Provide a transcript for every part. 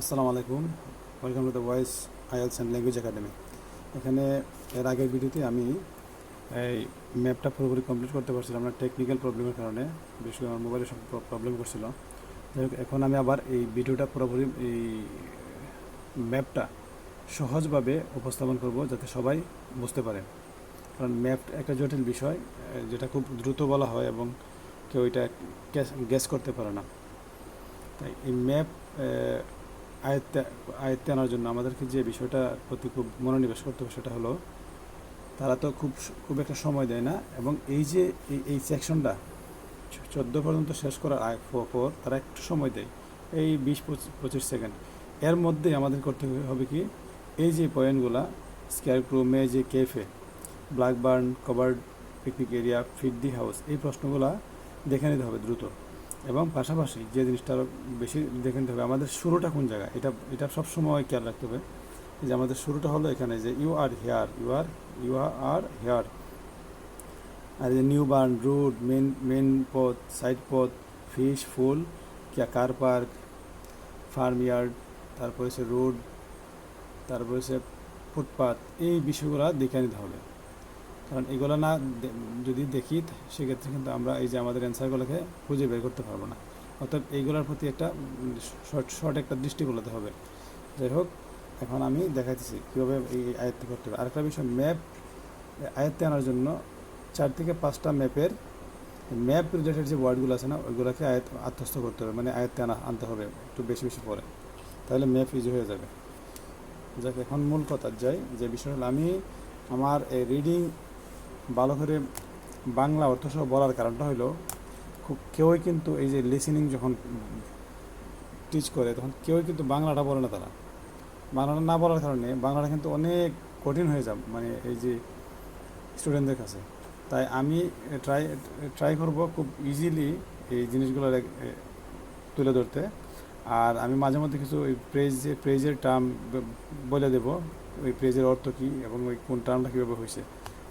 আসসালামু আলাইকুম। Welcome to the voice IELTS and language academy এখানে এর আগের ভিডিওতে আমি এই ম্যাপটা পুরোপুরি কমপ্লিট করতে পারছিলাম না টেকনিক্যাল প্রবলেমের কারণে। বিশেষ করে আমার মোবাইলে সব প্রবলেম করছিল। এখন আমি আবার এই ভিডিওটা পুরোপুরি এই ম্যাপটা সহজভাবে উপস্থাপন করব যাতে সবাই বুঝতে পারে। কারণ ম্যাপ একটা জটিল বিষয়, যেটা খুব দ্রুত বলা হয় এবং কেউ এটা গ্যাস করতে পারে না। তাই এই ম্যাপ আয়ত্তে আয়ত্তে আনার জন্য আমাদেরকে যে বিষয়টার প্রতি খুব মনোনিবেশ করতে হবে সেটা হলো, তারা তো খুব খুব একটা সময় দেয় না এবং এই যে এই সেকশনটা চোদ্দ পর্যন্ত শেষ করার আগ পর তারা একটু সময় দেয়, এই বিশ পঁচিশ সেকেন্ড এর মধ্যে আমাদের করতে হবে কি, এই যে পয়েন্টগুলা scarecrow maze cafe black barn covered picnic area feed the house এই প্রশ্নগুলা দেখে নিতে হবে দ্রুত। এবং পাশাপাশি যে জিনিসটা আরও বেশি দেখে নিতে হবে, আমাদের শুরুটা কোন জায়গায়? এটা এটা সবসময় খেয়াল রাখতে হবে যে আমাদের শুরুটা হলো এখানে যে you are here you are you are here are যে new barn road main main path side path fish fall কিয়া কার পার্ক ফার্ম ইয়ার্ড তারপরে হচ্ছে রোড তারপরে হচ্ছে ফুটপাথ এই বিষয়গুলো দেখে নিতে হবে। কারণ এগুলো না যদি দেখি, সেক্ষেত্রে কিন্তু আমরা এই যে আমাদের অ্যান্সারগুলোকে খুঁজে বের করতে পারব না। অর্থাৎ এইগুলোর প্রতি একটা শর্ট শর্ট একটা দৃষ্টি বলাতে হবে। যাই হোক, এখন আমি দেখাচ্ছি কীভাবে এই এই আয়ত্ত করতে হবে। আরেকটা বিষয় ম্যাপ আয়ত্তে আনার জন্য চার থেকে পাঁচটা ম্যাপের ম্যাপ রিলেটেড যে ওয়ার্ডগুলো আছে না, ওইগুলোকে আয়ত্ত, আত্মস্থ করতে হবে। মানে আয়ত্তে আনা, আনতে হবে একটু বেশি বেশি পরে তাহলে ম্যাপ ইজি হয়ে যাবে। যাক, এখন মূল কথা যাই। যে বিষয় হলো, আমি আমার এই রিডিং ভালো করে বাংলা অর্থসহ বলার কারণটা হলো খুব কেউই কিন্তু এই যে লিসেনিং যখন টিচ করে, তখন কেউই কিন্তু বাংলাটা বলে না তারা। বাংলাটা না বলার কারণে বাংলাটা কিন্তু অনেক কঠিন হয়ে যায় মানে এই যে স্টুডেন্টদের কাছে। তাই আমি ট্রাই ট্রাই করব খুব ইজিলি এই জিনিসগুলো তুলে ধরতে। আর আমি মাঝে মধ্যে কিছু ওই প্রেজ প্রেজের টার্ম বলে দেব, ওই প্রেজের অর্থ কী এবং ওই কোন টার্মটা কীভাবে হয়েছে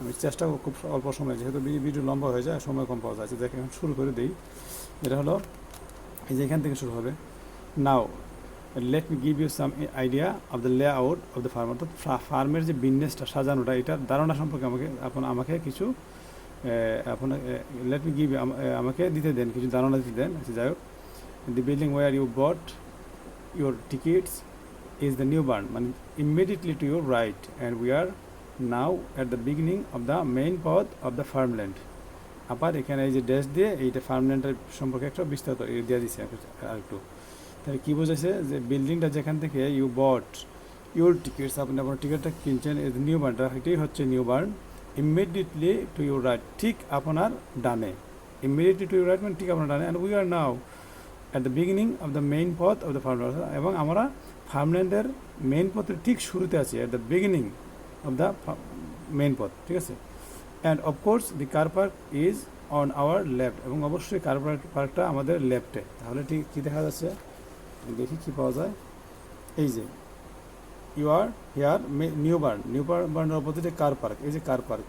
আমি চেষ্টা খুব অল্প সময় যেহেতু ভিডিও লম্বা হয়ে যায় সময় কম পাওয়া যায়। দেখে শুরু করে দিই। এটা হলো এই যে এখান থেকে শুরু হবে। Now let me give you some idea of the layout of the farm অর্থাৎ ফার্মের যে বিজনেসটা সাজানোটা এটার ধারণা সম্পর্কে আমাকে আপন আমাকে কিছু আপনার লেট মি গিভ আমাকে দিতে দেন কিছু ধারণা দিতে দেন। আচ্ছা, যাই হোক। The building where you bought your tickets is the new barn মানে immediately to your right and we are now at the beginning of the main path of the farmland আবার এখানে এই যে ড্যাশ দিয়ে এইটা ফার্মল্যান্ডের সম্পর্কে একটা বিস্তারিত ইয়ে দিয়ে দিচ্ছে আর একটু। তাহলে কী বোঝাচ্ছে যে বিল্ডিংটা যেখান থেকে ইউ বট ইউর টিকিটস আপনি আপনার টিকিটটা কিনছেন নিউ বার্নটা এটাই হচ্ছে new barn immediately to your right ঠিক আপনার ডানে। ইমিডিয়েটলি টু ইউর রাইট মানে ঠিক আপনার ডানে। And we are now at the beginning of the main path of the farmland এবং আমরা ফার্মল্যান্ডের মেইন পথের ঠিক শুরুতে আছি at the beginning of the main path, ঠিক আছে? And of course the car park is on our left এবং অবশ্যই কার পার্ক পার্কটা আমাদের লেফটে তাহলে ঠিক কী দেখা যাচ্ছে? দেখি কী পাওয়া যায়। এই যে you are here new barn new বার্নের অপোজিটে কার পার্ক এই যে কার পার্ক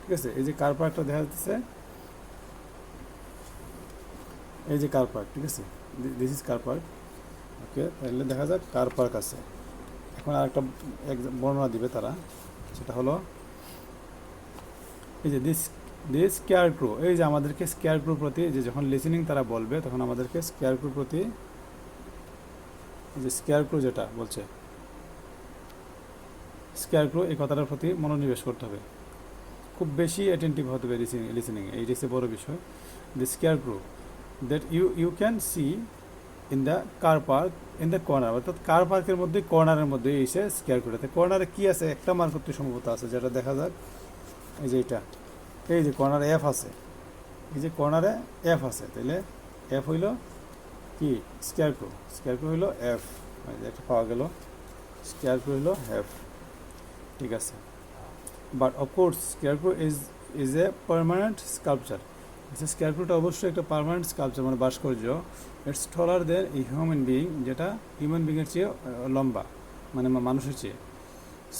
ঠিক আছে? এই যে কার পার্কটা দেখা যাচ্ছে। এই যে কার পার্ক ঠিক আছে? This is car park okay তাহলে দেখা যাক কার পার্ক আছে। এখন আরেকটা বর্ণনা দিবে তারা। সেটা হলো এই যে দিস দিস স্কেয়ার ক্রু এই যে আমাদেরকে স্কেয়ার ক্রু প্রতি যে যখন লিসেনিং তারা বলবে, তখন আমাদেরকে স্কেয়ার ক্রু প্রতি যে স্কেয়ার ক্রু যেটা বলছে স্কেয়ার ক্রু এই কথাটার প্রতি মনোনিবেশ করতে হবে। খুব বেশি অ্যাটেন্টিভ হতে হবে লিসেনিং এই হচ্ছে বড় বিষয় the scarecrow that you you can see in the car park in the corner অর্থাৎ কার পার্কের মধ্যে কর্নারের মধ্যে এসে স্কেয়ার ক্রুটাতে কর্নারে কী আছে? একটা মার্ক করতে সম্ভবত আছে, যেটা দেখা যাক। এই যে এটা। এই যে কর্নারে এফ আছে। এই যে কর্নারে এফ আছে। তাইলে এফ হইল কি? স্কেয়ার ক্রু স্কেয়ার ক্রু হইল এফ একটা পাওয়া গেল। স্কেয়ার ক্রু হইল এফ ঠিক আছে। But of course scarecrow is is a permanent sculpture স্কেয়ারক্রোটা অবশ্যই একটা পারমানেন্ট স্কাল্পচার মানে ভাস্কর্য ইটস টলার দেন এই হিউম্যান বিং যেটা হিউম্যান বিংয়ের চেয়ে লম্বা মানে মানুষের চেয়ে।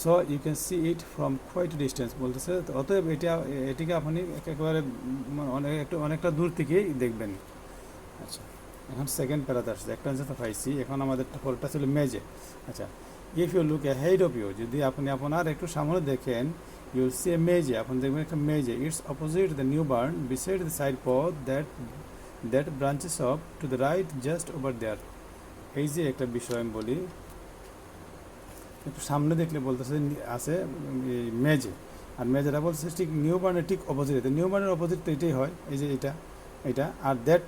So you can see it from quite distance বলতেছে। অতএব এটা, এটিকে আপনি একেবারে অনেক, একটু অনেকটা দূর থেকেই দেখবেন। আচ্ছা এখন সেকেন্ড প্যারাতে আসছে। একটা অ্যান্সার তো পাইছি এখন আমাদের পরেরটা ছিল মেজে। আচ্ছা if you look head of you যদি আপনি আপনার একটু সামনে দেখেন ইউ উইল সি এ মেজে আপনি দেখবেন একটা maze it's opposite the new barn beside the side path that that branches off to the right just over there এই যে একটা বিষয় আমি বলি, একটু সামনে দেখলে বলতেছে আছে মেজে আর মেজেরা বলছে ঠিক নিউ বার্নের ঠিক অপোজিট নিউ বার্নের অপোজিট তো এটাই হয়, এই যে এটা এটা, আর that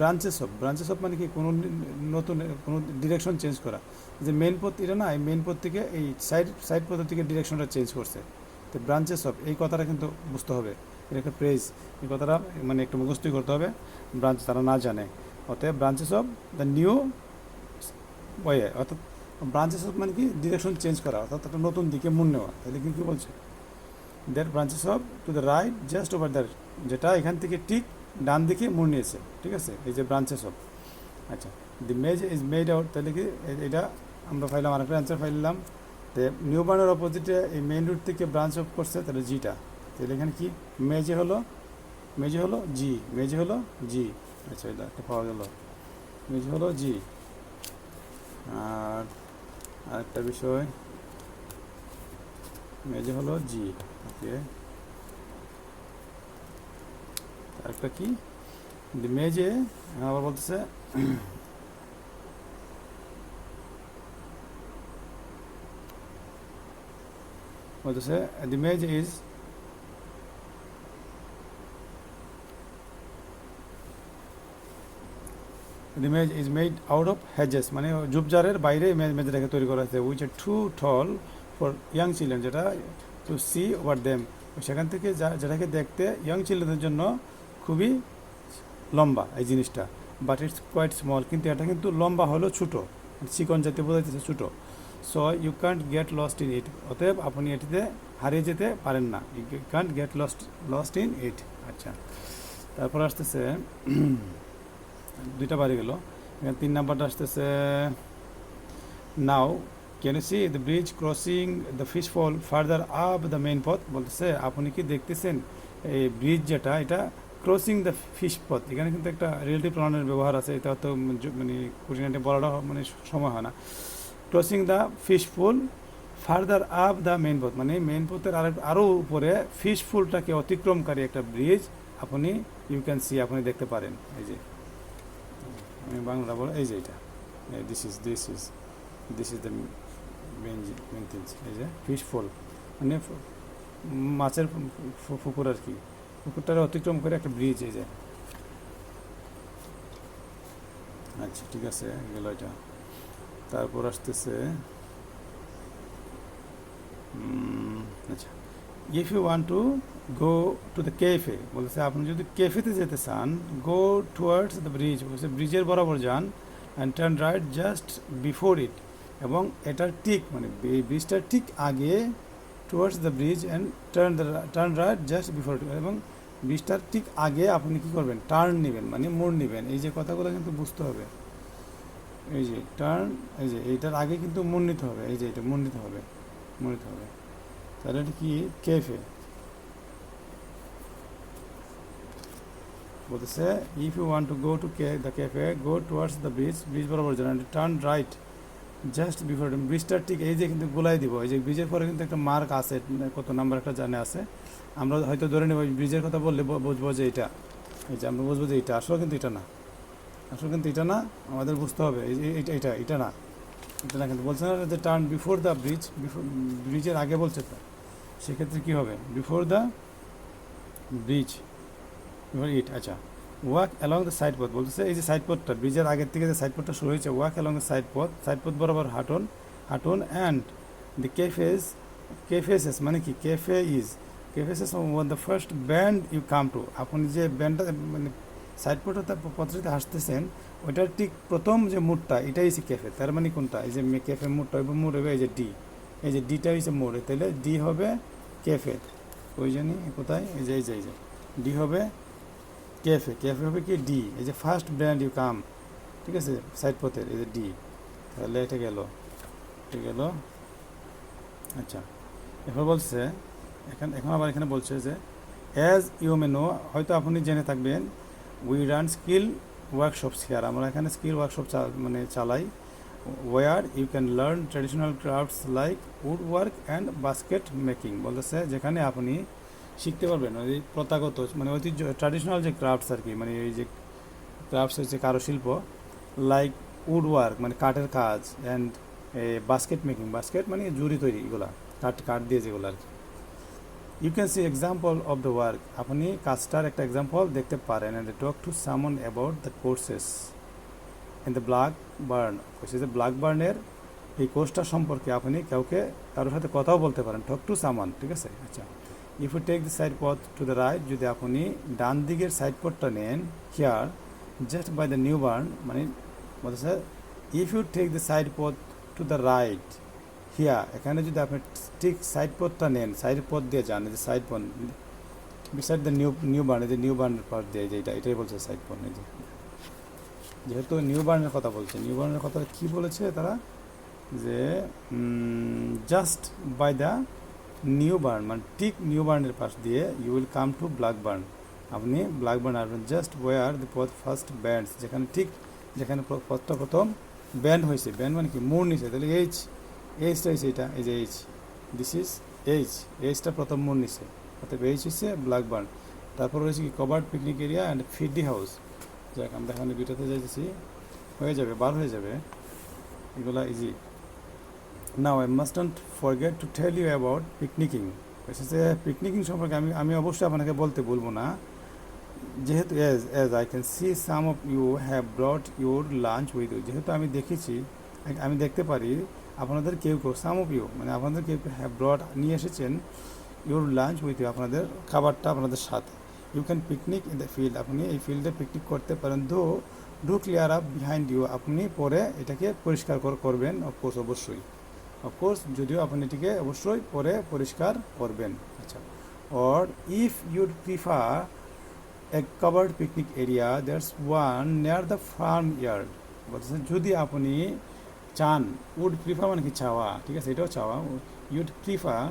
branches off branches off মানে কি, কোনো নতুন, কোনো ডিরেকশন চেঞ্জ করা। যে মেন পথ, এটা না, এই মেন পথ থেকে এই সাইড সাইড পথ থেকে ডিরেকশনটা চেঞ্জ করছে। তো ব্রাঞ্চেস অফ এই কথাটা কিন্তু বুঝতে হবে। এটা একটা প্রেজ এই কথাটা মানে একটু মুখস্থই করতে হবে ব্রাঞ্চ তারা না জানে। অতএব branches of the new way অর্থাৎ ব্রাঞ্চেস অফ মানে কি? ডিরেকশন চেঞ্জ করা, অর্থাৎ একটা নতুন দিকে মন নেওয়া। তাহলে কি বলছে? That branches off to the right just over that যেটা এখান থেকে ঠিক ডান দিকে মোড় নিয়েছে, ঠিক আছে? এই যে ব্রাঞ্চেস অফ আচ্ছা the maze is made out তাহলে কি? এটা আমরা পাইলাম আরেকটা অ্যান্সার পাইলাম তো নিউ বার্নের অপোজিটে এই মেইন রুট থেকে ব্রাঞ্চ অফ করছে তাহলে জিটা তাহলে এখানে কি? মেজে হলো মেজে হলো জি মেজে হলো জি আচ্ছা এটা পাওয়া গেল। মেজে হলো জি আর আরেকটা বিষয় মেজে হলো জি ওকে। আরেকটা কি? মেজে আবার বলতেছে বলতেছে the maze is The image is made out of hedges. মানে ঝুপঝাড়ের বাইরে ইমেজ মেজটাকে তৈরি করা হয়েছে which are too tall for young children যেটা টু সি ওভার দেম সেখান থেকে যা- যেটাকে দেখতে ইয়াং চিলড্রেনের জন্য খুবই লম্বা এই জিনিসটা বাট ইটস কোয়াইট স্মল কিন্তু এটা কিন্তু লম্বা হলো ছোটো, চিকন জাতীয় বোঝাইতেছে ছোটো। So you can't get lost in it অতএব আপনি এটিতে হারিয়ে যেতে পারেন না। You can't get lost lost in it আচ্ছা। তারপর আসতেছে, দুইটা বাড়ি গেল। এখানে তিন নাম্বারটা আসতেছে now can see the bridge crossing the fish fall further up the main path বলতেছে, আপনি কি দেখতেছেন এই ব্রিজ যেটা? এটা ক্রসিং দ্য ফিশ পথ এখানে কিন্তু একটা রিলেটিভ প্রণানের ব্যবহার আছে। এটা তো মানে কুটিনাটি বলাটা মানে সময় হয় না। Crossing the fish fall further up the main path মানে মেইন পথের আর আরও উপরে ফিশ ফুলটাকে অতিক্রমকারী একটা ব্রিজ আপনি ইউ ক্যান সি আপনি দেখতে পারেন। এই যে। বাংলা বলো এই যে এটা। This is this is this is the main main things এই যে ফিশ ফুল মানে মাছের পুকুর আর কি। পুকুরটাকে অতিক্রম করে একটা ব্রিজ এই যে। আচ্ছা ঠিক আছে, গেল এটা। তারপর আসতেছে আচ্ছা। If you want to go to the cafe বলছে, আপনি যদি কেফেতে যেতে চান গো টুয়ার্ডস দ্য ব্রিজ বলছে ব্রিজের বরাবর যান and turn right just before it এবং এটার ঠিক মানে ব্রিজটার ঠিক আগে towards the bridge and turn the turn right just before it এবং ব্রিজটার ঠিক আগে আপনি কি করবেন? টার্ন নেবেন মানে মোড় নেবেন। এই যে কথাগুলো কিন্তু বুঝতে হবে। এই যে টার্ন এই যে এইটার আগে কিন্তু মোড় নিতে হবে, এই যে এটা মোড় নিতে হবে মোড় নিতে হবে। তাহলে এটা কি? কেফে বলতেছে if you want to go to K the cafe go towards the bridge bridge বরাবর যান টার্ন রাইট জাস্ট বিফোর ব্রিজটার ঠিক এই যে কিন্তু গোলাই দিব। এই যে ব্রিজের পরে কিন্তু একটা মার্ক আছে, কত নাম্বার একটা জানে আছে। আমরা হয়তো ধরে নেব ব্রিজের কথা বললে বুঝব যে এটা, এই যে আমরা বুঝব যে এটা। আসলে কিন্তু এটা না। আসলে কিন্তু এটা না আমাদের বুঝতে হবে। এটা এটা এটা না। এটা না কিন্তু বলছে না যে টার্ন বিফোর দ্য ব্রিজ ব্রিজের আগে বলছে তো। সেক্ষেত্রে কী হবে? বিফোর দ্য ব্রিজ ইট আচ্ছা। ওয়াক অ্যালং দ্য সাইড পথ বলতেছে, এই যে সাইড পথটা ব্রিজের আগের থেকে যে সাইড পথটা শুরু হয়েছে walk along the side path side path বরাবর হাঁটুন হাঁটুন অ্যান্ড দি কেফেস কেফেসেস মানে কি? Cafe is কেফেসেস on the first bend you come to আপনি যে ব্যান্ডটা মানে সাইড পথটিতে হাসতেছেন ওইটার ঠিক প্রথম যে মুডটা, এটাই হচ্ছে ক্যাফে তার মানে কোনটা? এই যে ক্যাফে মুডটা, ওই মুড হবে এই যে ডি এই যে ডিটা হচ্ছে মোড়ে তাহলে ডি হবে ক্যাফে ওই জানি কোথায়? এই যে এই যে এই যে ডি হবে ক্যাফে ক্যাফে হবে কি ডি এই যে ফার্স্ট ব্র্যান্ড ইউ কাম ঠিক আছে? সাইড পথের, এই যে ডি তাহলে এটা গেল এটা গেল আচ্ছা এরপর বলছে, এখন এখন আবার এখানে বলছে যে অ্যাজ ইউ মে নো হয়তো আপনি জেনে থাকবেন we run skill workshops here আমরা এখানে স্কিল ওয়ার্কশপ মানে চালাই। Where you can learn traditional crafts like wood work and basket making বলতেছে, যেখানে আপনি শিখতে পারবেন। ওই প্রথাগত মানে ঐতিহ্য ট্র্যাডিশনাল যে ক্রাফটস আর কি মানে এই যে ক্রাফটস হচ্ছে কারুশিল্প লাইক উড ওয়ার্ক মানে কাঠের কাজ অ্যান্ড বাস্কেট মেকিং বাস্কেট মানে জুড়ি তৈরি এগুলা, কাঠ কাঠ দিয়ে যেগুলো আর কি। You can see example of the work আপনি কাজটার একটা এক্সাম্পল দেখতে পারেন and talk to someone about the courses in the black barn যে ব্ল্যাক বার্নের এই কোর্সটা সম্পর্কে আপনি কাউকে কারোর সাথে কথাও বলতে পারেন। টক টু সামান ঠিক আছে? আচ্ছা। If you take the side path to the right যদি আপনি ডান দিকের সাইড পথটা নেন here just by the new barn মানে বলতেছে if you take the side path to the right here এখানে যদি আপনি ঠিক সাইড পথটা নেন সাইড পথ দিয়ে যান যে side path beside the new new barn যে নিউ বার্নের পথ দিয়ে যে এটা, এটাই বলছে সাইড পথ যে। যেহেতু নিউ বার্নের কথা বলছে নিউ বার্নের কথা কি বলেছে তারা? যে just by the new barn মানে ঠিক নিউ বার্নের পাশ দিয়ে you will come to black barn আপনি ব্ল্যাক বার্ন আসবেন just where the path first bends যেখানে ঠিক, যেখানে পথটা প্রথম ব্যান্ড হয়েছে। ব্যান্ড মানে কি? মোড় নিছে তাহলে এইচ এইচটা হয়েছে এটা, এই যে এইচ দিস ইজ এইচ এইচটা প্রথম মোড় নিছে অর্থাৎ এইচ হচ্ছে ব্ল্যাক বার্ন তারপর রয়েছে কি covered picnic area and feed the house যাক, আমরা এখানে দুইটাতে যাইতেছি, হয়ে যাবে, বার হয়ে যাবে, এগুলা easy now I must not forget to tell you about picnicking যে পিকনিকিং সম্পর্কে আমি আমি অবশ্যই আপনাকে বলতে বলব না, যেহেতু as as I can see some of you have brought your lunch with you যেহেতু আমি দেখেছি আমি দেখতে পারি, আপনাদের কেউ কেউ সাম অফ ইউ মানে আপনাদের কেউ কেউ হ্যাভ ব্রড নিয়ে এসেছেন ইউর লাঞ্চ উইথ ইউ আপনাদের খাবারটা আপনাদের সাথে। You can picnic in the field আপনি এই ফিল্ডে পিকনিক করতে পারেন though do clear up behind you আপনি পরে এটাকে পরিষ্কার কর- করবেন অফকোর্স অবশ্যই। অফকোর্স যদিও আপনি এটিকে অবশ্যই পরে পরিষ্কার করবেন। আচ্ছা। Or if you'd prefer a covered picnic area that's one near the farmyard যদি আপনি চান উড প্রিফার মানে কি চাওয়া? ঠিক আছে, এটাও চাওয়া। ইউড প্রিফার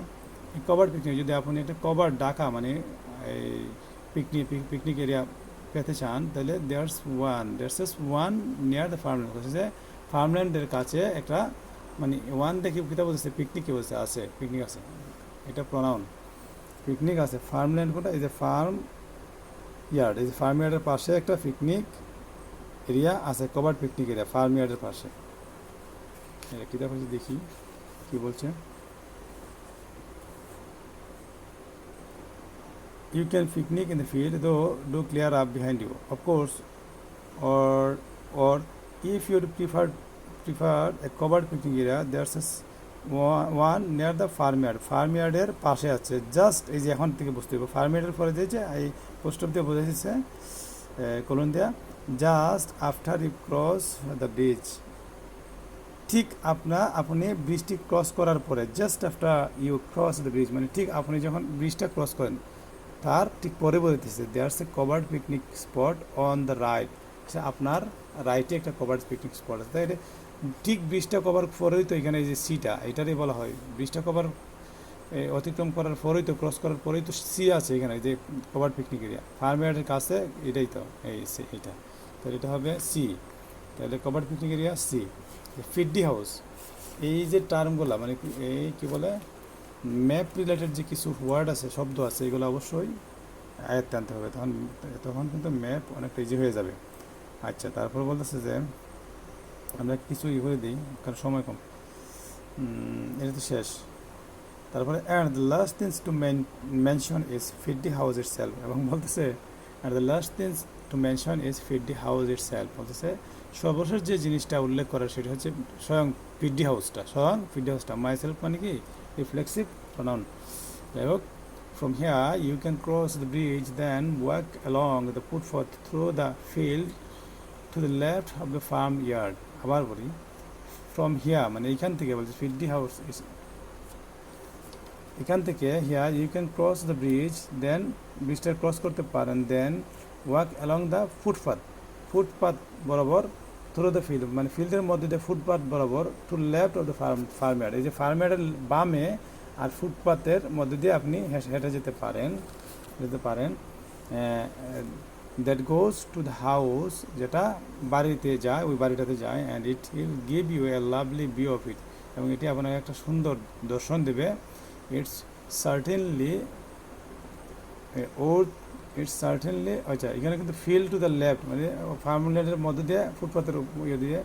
কভার পিকনিক যদি আপনি একটা কভার ডাকা মানে এই পিকনিক পিকনিক এরিয়া পেতে চান, তাহলে দেয়ার্স ওয়ান দেয়ার্স এস ওয়ান নিয়ার দ্য ফার্মল্যান্ড যে ফার্মল্যান্ডের কাছে একটা মানে ওয়ান দেখে কিতা বলছে পিকনিক বলছে, আছে পিকনিক আছে। এটা প্রনাউন পিকনিক আছে ফার্মল্যান্ড কোনটা? এই যে ফার্ম ইয়ার্ড এই যে ফার্ম ইয়ার্ডের পাশে একটা পিকনিক এরিয়া আছে কভার পিকনিক এরিয়া ফার্ম ইয়ার্ডের পাশে। এটা কিতাব দেখি কি বলছে you can picnic in the field though do clear up behind you of course or or if you prefer prefer a covered picnic area there's a one near the farmyard farmyard এর পাশে আছে just এই যে এখন থেকে বুঝতে হবে ফার্মইয়ার্ডের পরে দিয়েছে এই পোস্ট অফ দিয়ে বোঝা যাচ্ছে কলন দেয়া just after you cross the bridge ঠিক আপনা, আপনি ব্রিজটি ক্রস করার পরে just after you cross the bridge মানে ঠিক আপনি যখন ব্রিজটা ক্রস করেন, তার ঠিক পরে বলতেছে there's a covered picnic spot on the right আপনার রাইটে একটা কভার্ড পিকনিক স্পট আছে। তাই ঠিক ব্রিজটা কভার পরেই তো এখানে যে সিটা এটারই বলা হয়। ব্রিজটা কভার অতিক্রম করার পরেই তো ক্রস করার পরেই তো সি আছে এখানে, যে কভার্ড পিকনিক এরিয়া ফার্ময়ার্ডের কাছে এটাই তো, এই সে- এটা। তাহলে এটা হবে সি তাহলে covered picnic area C Fiddy House এই যে টার্মগুলো মানে এই কী বলে? ম্যাপ রিলেটেড যে কিছু ওয়ার্ড আছে, শব্দ আছে, এগুলো অবশ্যই আয়ত্তে আনতে হবে। তখন তখন কিন্তু ম্যাপ অনেকটা ইজি হয়ে যাবে। আচ্ছা তারপর বলতেছে যে, আমরা কিছু ই করে দিই, কারণ সময় কম। এটা তো শেষ। তারপরে and the last things to mention is Fiddy House itself এবং বলতেছে and the last things to mention is Fiddy House itself বলতেছে সর্বশেষ যে জিনিসটা উল্লেখ করা, সেটা হচ্ছে স্বয়ং ফিডডি হাউসটা। স্বয়ং ফিডডি হাউসটা মাই সেলফ মানে কি? Reflexive pronoun. যাই হোক from here you can cross the bridge, then walk along the footpath through the field to the left of the farm yard আবার বলি ফ্রম here মানে এখান থেকে বলছে ফিডডি হাউস এখান থেকে here you can cross the bridge then ব্রিজটা cross করতে পারেন then walk along the footpath footpath বরাবর থ্রু দ্য ফিল্ড মানে ফিল্ডের মধ্যে দিয়ে ফুটপাথ বরাবর to left of the farm farmyard এই যে ফার্ময়ার্ডের বামে আর ফুটপাথের মধ্যে দিয়ে আপনি হেঁটে যেতে পারেন যেতে পারেন। That goes to the house যেটা বাড়িতে যায়, ওই বাড়িটাতে যায় and it will give you a lovely view of it এবং এটি আপনাকে একটা সুন্দর দর্শন দেবে। It's certainly or it's certainly আচ্ছা এখানে কিন্তু ফিল টু দ্য লেফট মানে ফার্মল্যান্ডের মধ্যে দিয়ে ফুটপাথের ইয়ে দিয়ে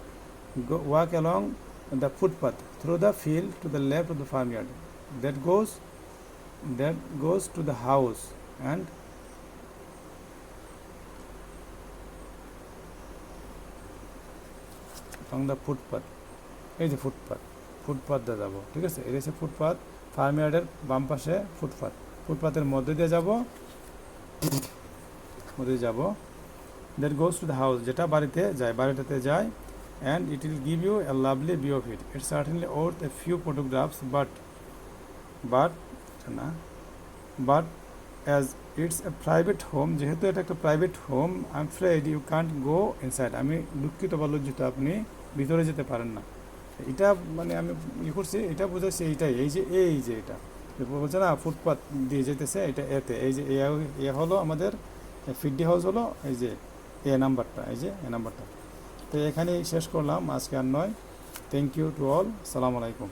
walk along the footpath through the field to the left of the farmyard that goes that goes to the house and on the footpath এই যে ফুটপাথ ফুটপাথ দিয়ে যাব, ঠিক আছে? এটা হচ্ছে ফুটপাথ ফার্ম ইয়ার্ডের বাম পাশে ফুটপাথ ফুটপাথের মধ্যে দিয়ে যাব মধ্যে যাব। That goes to the house যেটা বাড়িতে যায়, বাড়িটাতে যায় and it will give you a lovely view of it it certainly worth a few photographs but but না but as it's a private home যেহেতু এটা একটা private home I am afraid you can't go inside আমি দুঃখিত বা লজ্জিত আপনি ভিতরে যেতে পারেন না। এটা মানে আমি ই করছি, এটা বোঝাচ্ছি এইটাই, এই যে এই যে এটা। বলছে না ফুটপাথ দিয়ে যেতেছে এটা এতে। এই যে এ হলো আমাদের ফিডডি হাউস হলো, এই যে এ নাম্বারটা, এই যে এ নাম্বারটা। তো এখানেই শেষ করলাম, আজকে আর নয়। থ্যাংক ইউ টু অল সালাম আলাইকুম।